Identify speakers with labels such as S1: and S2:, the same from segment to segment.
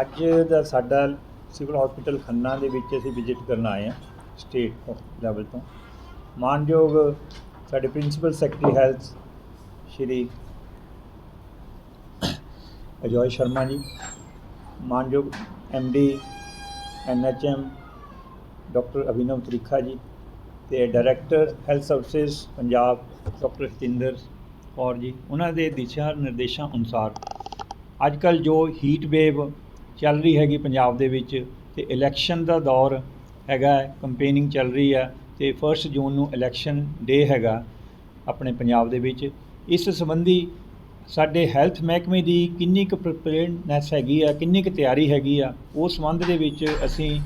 S1: ਅੱਜ ਦਾ ਸਾਡਾ civil hospital Khanna ਦੇ ਵਿੱਚ ਅਸੀਂ ਵਿਜ਼ਿਟ ਕਰਨ ਆਏ ਹਾਂ, ਸਟੇਟ ਲੈਵਲ ਤੋਂ। ਮਾਨਯੋਗ ਸਾਡੇ principal secretary health Shri Ajoy Sharma ji, ਮਾਨਯੋਗ D NHM doctor Abhinav Trikha ji ਤੇ director health services Punjab, doctor Satinder Kaur ji. ਉਹਨਾਂ ਦੇ ਦਿਸ਼ਾ ਨਿਰਦੇਸ਼ਾਂ ਅਨੁਸਾਰ ਅੱਜ ਕੱਲ ਜੋ ਹੀਟ ਵੇਵ ਚੱਲ ਰਹੀ ਹੈਗੀ ਪੰਜਾਬ ਦੇ ਵਿੱਚ ਤੇ ਇਲੈਕਸ਼ਨ ਦਾ ਦੌਰ ਹੈਗਾ ਕੰਪੇਨਿੰਗ ਚੱਲ ਰਹੀ ਆ ਤੇ 1 ਜੂਨ ਨੂੰ ਇਲੈਕਸ਼ਨ ਡੇ ਹੈਗਾ ਆਪਣੇ ਪੰਜਾਬ ਦੇ ਵਿੱਚ। ਇਸ ਸੰਬੰਧੀ ਸਾਡੇ ਹੈਲਥ ਮਹਿਕਮੇ ਦੀ ਕਿੰਨੀ ਕੁ ਪ੍ਰਿਪੇਅਰਡਨੈਸ ਹੈਗੀ ਆ, ਕਿੰਨੀ ਕੁ ਤਿਆਰੀ ਹੈਗੀ ਆ, ਉਸ ਸੰਬੰਧ ਦੇ ਵਿੱਚ ਅਸੀਂ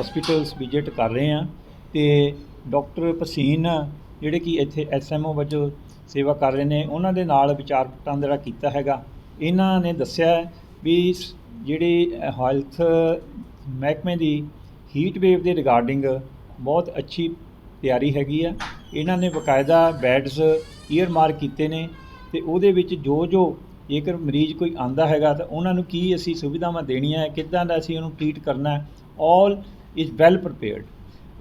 S1: ਹਸਪੀਟਲਸ ਵਿਜ਼ਿਟ ਕਰ ਰਹੇ ਹਾਂ ਤੇ ਡਾਕਟਰ ਭਸੀਨ ਜਿਹੜੇ ਕਿ ਇੱਥੇ ਐਸਐਮਓ ਵਜੋਂ ਸੇਵਾ ਕਰ ਰਹੇ ਨੇ, ਉਹਨਾਂ ਦੇ ਨਾਲ ਵਿਚਾਰ ਵਟਾਂਦਰਾ ਕੀਤਾ ਹੈਗਾ, ਇਹਨਾਂ ਨੇ ਦੱਸਿਆ ਵੀ ਸ- ਜਿਹੜੀ ਹੈਲਥ ਮਹਿਕਮੇ ਦੀ ਹੀਟ ਵੇਵ ਦੇ ਰਿਗਾਰਡਿੰਗ ਬਹੁਤ ਅੱਛੀ ਤਿਆਰੀ ਹੈਗੀ ਆ। ਇਹਨਾਂ ਨੇ ਬਕਾਇਦਾ ਬੈਡਸ ਈਅਰ ਮਾਰਕ ਕੀਤੇ ਨੇ ਤੇ ਉਹਦੇ ਵਿੱਚ ਜੋ ਜੋ ਜੇਕਰ ਮਰੀਜ਼ ਕੋਈ ਆਂਦਾ ਹੈਗਾ ਤਾਂ ਉਹਨਾਂ ਨੂੰ ਕੀ ਅਸੀਂ ਸੁਵਿਧਾਵਾਂ ਦੇਣੀਆਂ ਹੈ ਕਿੱਦਾਂ ਦਾ ਅਸੀਂ ਉਹਨੂੰ ਟ੍ਰੀਟ ਕਰਨਾ ਹੈ all is well prepared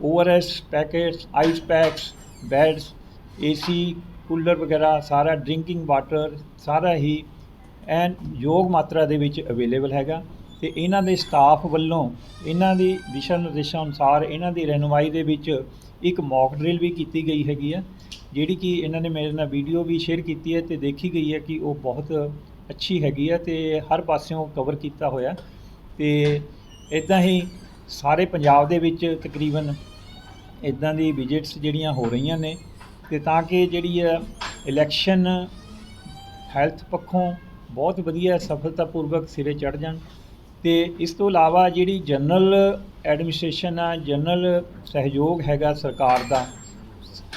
S1: ORS packets ice packs beds AC cooler ਵਗੈਰਾ, ਸਾਰਾ ਡਰਿੰਕਿੰਗ ਵਾਟਰ ਸਾਰਾ ਹੀ ਐਨ ਯੋਗ ਮਾਤਰਾ ਦੇ ਵਿੱਚ ਅਵੇਲੇਬਲ ਹੈਗਾ ਤੇ ਇਹਨਾਂ ਦੇ ਸਟਾਫ ਵੱਲੋਂ ਇਹਨਾਂ ਦੀ ਦਿਸ਼ਾ ਨਿਰਦੇਸ਼ਾਂ ਅਨੁਸਾਰ ਇਹਨਾਂ ਦੀ ਰਹਿਨੁਮਾਈ ਦੇ ਵਿੱਚ ਇੱਕ ਮੌਕ ਡਰਿਲ ਵੀ ਕੀਤੀ ਗਈ ਹੈਗੀ ਆ, ਜਿਹੜੀ ਕਿ ਇਹਨਾਂ ਨੇ ਮੇਰੇ ਨਾਲ ਵੀਡੀਓ ਵੀ ਸ਼ੇਅਰ ਕੀਤੀ ਹੈ ਤੇ ਦੇਖੀ ਗਈ ਹੈ ਕਿ ਉਹ ਬਹੁਤ ਅੱਛੀ ਹੈਗੀ ਆ ਤੇ ਹਰ ਪਾਸਿਓਂ ਕਵਰ ਕੀਤਾ ਹੋਇਆ। ਤੇ ਇਦਾਂ ਹੀ ਸਾਰੇ ਪੰਜਾਬ ਦੇ ਵਿੱਚ ਤਕਰੀਬਨ ਇਦਾਂ ਦੀ ਵਿਜ਼ਿਟਸ ਜਿਹੜੀਆਂ ਹੋ ਰਹੀਆਂ ਨੇ ਤੇ ਤਾਂ ਕਿ ਜਿਹੜੀ ਹੈ ਇਲੈਕਸ਼ਨ ਹੈਲਥ ਪੱਖੋਂ ਬਹੁਤ ਵਧੀਆ ਸਫਲਤਾਪੂਰਵਕ ਸਿਰੇ ਚੜ ਜਾਣ। ਤੇ ਇਸ ਤੋਂ ਇਲਾਵਾ ਜਿਹੜੀ ਜਨਰਲ ਐਡਮਿਨਿਸਟ੍ਰੇਸ਼ਨ ਆ, ਜਨਰਲ ਸਹਿਯੋਗ ਹੈਗਾ ਸਰਕਾਰ ਦਾ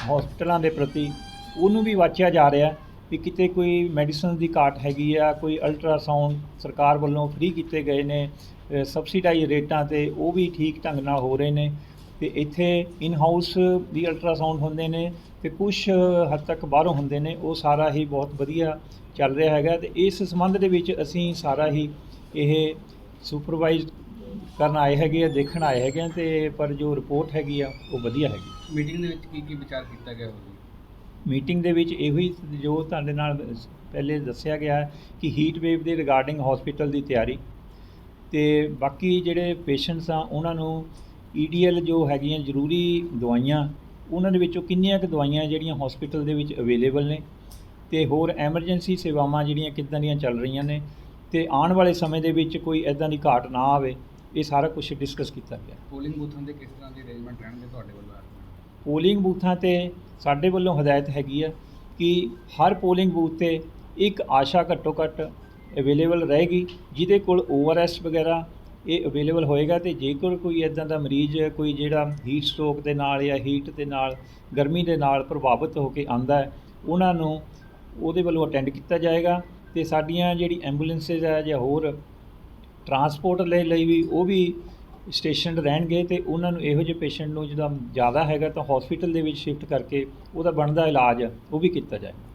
S1: ਹਸਪਤਾਲਾਂ ਦੇ ਪ੍ਰਤੀ, ਉਹਨੂੰ ਵੀ ਵਾਚਿਆ ਜਾ ਰਿਹਾ ਵੀ ਕਿਤੇ ਕੋਈ ਮੈਡੀਸਨ ਦੀ ਘਾਟ ਹੈਗੀ ਆ, ਕੋਈ ਅਲਟਰਾਸਾਊਂਡ ਸਰਕਾਰ ਵੱਲੋਂ ਫ੍ਰੀ ਕੀਤੇ ਗਏ ਨੇ ਸਬਸਿਡਾਈਜ਼ ਰੇਟਾਂ ਤੇ ਉਹ ਵੀ ਠੀਕ ਢੰਗ ਨਾਲ ਹੋ ਰਹੇ ਨੇ। ਤੇ ਇੱਥੇ ਇਨ ਹਾਊਸ ਵੀ ਅਲਟਰਾਸਾਊਂਡ ਹੁੰਦੇ ਨੇ ਤੇ ਕੁਝ ਹੱਦ ਤੱਕ ਬਾਹਰੋਂ ਹੁੰਦੇ ਨੇ ਉਹ ਸਾਰਾ ਹੀ ਬਹੁਤ ਵਧੀਆ ਚੱਲ ਰਿਹਾ ਹੈਗਾ ਤੇ ਇਸ ਸੰਬੰਧ ਦੇ ਵਿੱਚ ਅਸੀਂ ਸਾਰਾ ਹੀ ਇਹ ਸੁਪਰਵਾਈਜ਼ ਕਰਨ ਆਏ ਹੈਗੇ ਆ ਦੇਖਣ ਆਏ ਹੈਗੇ ਆ ਤੇ ਪਰ ਜੋ ਰਿਪੋਰਟ ਹੈਗੀ ਆ ਉਹ ਵਧੀਆ ਹੈਗੀ।
S2: ਮੀਟਿੰਗ ਦੇ ਵਿੱਚ ਕੀ ਕੀ ਵਿਚਾਰ ਕੀਤਾ ਗਿਆ ਹੋਵੇ
S1: ਮੀਟਿੰਗ ਦੇ ਵਿੱਚ ਇਹੋ ਹੀ ਜੋ ਤੁਹਾਡੇ ਨਾਲ ਪਹਿਲੇ ਦੱਸਿਆ ਗਿਆ ਕਿ ਹੀਟ ਵੇਵ ਦੇ ਰਿਗਾਰਡਿੰਗ ਹਸਪੀਟਲ ਦੀ ਤਿਆਰੀ ਤੇ ਬਾਕੀ ਜਿਹੜੇ ਪੇਸ਼ੈਂਟਸ ਆ ਉਹਨਾਂ ਨੂੰ ਈਡੀਐਲ ਜੋ ਹੈਗੀਆਂ ਜ਼ਰੂਰੀ ਦਵਾਈਆਂ ਉਹਨਾਂ ਦੇ ਵਿੱਚੋਂ ਕਿੰਨੀਆਂ ਕੁ ਦਵਾਈਆਂ ਜਿਹੜੀਆਂ ਹਸਪੀਟਲ ਦੇ ਵਿੱਚ ਅਵੇਲੇਬਲ ਨੇ ਤੇ ਹੋਰ ਐਮਰਜੈਂਸੀ ਸੇਵਾਵਾਂ ਜਿਹੜੀਆਂ ਕਿੱਦਾਂ ਦੀਆਂ ਚੱਲ ਰਹੀਆਂ ਨੇ ਤੇ ਆਉਣ ਵਾਲੇ ਸਮੇਂ ਦੇ ਵਿੱਚ ਕੋਈ ਐਦਾਂ ਦੀ ਘਾਟ ਨਾ ਆਵੇ ਇਹ ਸਾਰਾ ਕੁਝ ਡਿਸਕਸ ਕੀਤਾ ਗਿਆ।
S2: ਪੋਲਿੰਗ ਬੂਥਾਂ ਦੇ ਕਿਸ ਤਰ੍ਹਾਂ ਦੇ ਅਰੇਂਜਮੈਂਟ ਰਹਿਣਗੇ ਤੁਹਾਡੇ ਵੱਲੋਂ
S1: ਪੋਲਿੰਗ ਬੂਥਾਂ ਤੇ ਸਾਡੇ ਵੱਲੋਂ ਹਦਾਇਤ ਹੈਗੀ ਆ ਕਿ ਹਰ ਪੋਲਿੰਗ ਬੂਥ ਤੇ ਇੱਕ ਆਸ਼ਾ ਘੱਟੋ ਘੱਟ ਅਵੇਲੇਬਲ ਰਹੇਗੀ ਜਿਹਦੇ ਕੋਲ ਓਆਰਐਸ ਵਗੈਰਾ ਇਹ ਅਵੇਲੇਬਲ ਹੋਏਗਾ ਤੇ ਜੇਕਰ ਕੋਈ ਇਦਾਂ ਦਾ ਮਰੀਜ਼, ਕੋਈ ਜਿਹੜਾ ਹੀਟ ਸਟ੍ਰੋਕ ਦੇ ਨਾਲ ਜਾਂ ਹੀਟ ਦੇ ਨਾਲ, ਗਰਮੀ ਦੇ ਨਾਲ ਪ੍ਰਭਾਵਿਤ ਹੋ ਕੇ ਆਂਦਾ ਹੈ, ਉਹਨਾਂ ਨੂੰ ਉਹਦੇ ਵੱਲੋਂ ਅਟੈਂਡ ਕੀਤਾ ਜਾਏਗਾ ਤੇ ਸਾਡੀਆਂ ਜਿਹੜੀ ਐਂਬੂਲੈਂਸਸ ਹੈ ਜਾਂ ਹੋਰ ਟਰਾਂਸਪੋਰਟ ਲਈ ਲਈ ਵੀ ਉਹ ਵੀ ਸਟੇਸ਼ਨ ਰਹਿਣਗੇ ਤੇ ਉਹਨਾਂ ਨੂੰ ਇਹੋ ਜਿਹੇ ਪੇਸ਼ੈਂਟ ਨੂੰ ਜਿਹਦਾ ਜ਼ਿਆਦਾ ਹੈਗਾ ਤਾਂ ਹਸਪੀਟਲ ਦੇ ਵਿੱਚ ਸ਼ਿਫਟ ਕਰਕੇ ਉਹਦਾ ਬਣਦਾ ਇਲਾਜ ਉਹ ਵੀ ਕੀਤਾ ਜਾਏ